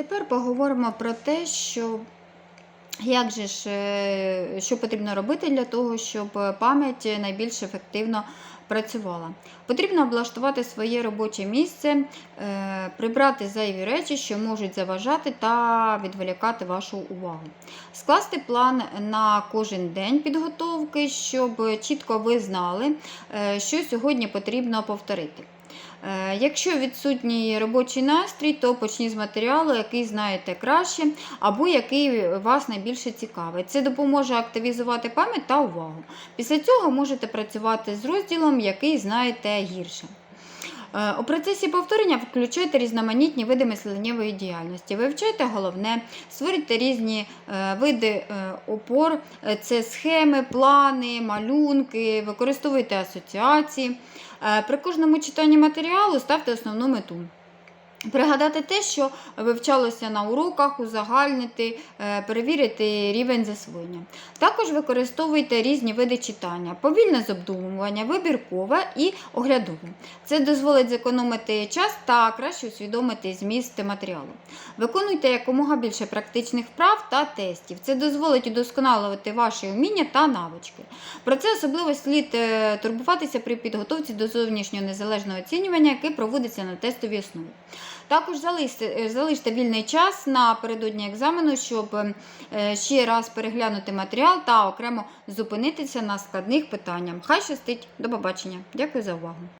Тепер поговоримо про те, що як же ж, е, що потрібно робити для того, щоб пам'ять найбільш ефективно працювала. Потрібно облаштувати своє робоче місце, е, прибрати зайві речі, що можуть заважати та відволікати вашу увагу. Скласти план на кожен день підготовки, щоб чітко ви знали, е, що сьогодні потрібно повторити. Е, Якщо відсутній робочий настрій, то почніть з матеріалу, який знаєте краще, або який вас найбільше цікавить. Це допоможе активізувати пам'ять та увагу. Після цього можете працювати з розділом, який знаєте гірше. Е, У процесі повторення включайте різноманітні види мисленнєвої діяльності. Вивчайте головне, створюйте різні е, види е, опор, це схеми, плани, малюнки, використовуйте асоціації. При кожному читанні матеріалу ставте основну мету. Пригадати те, що вивчалося на уроках, узагальнити, е, перевірити рівень засвоєння. Також використовуйте різні види читання: повільне з обдумування, вибіркове і оглядове. Це дозволить зекономити час та краще усвідомити зміст матеріалу. Виконуйте якомога більше практичних вправ та тестів. Це дозволить удосконалювати ваші вміння та навички. Про це особливо слід е, турбуватися при підготовці до зовнішнього незалежного оцінювання, яке проводиться на тестовій основі. Також залиште, залиште вільний час напередодні екзамену, щоб е, ще раз переглянути матеріал та окремо зупинитися на складних питаннях. Хай щастить! До побачення! Дякую за увагу!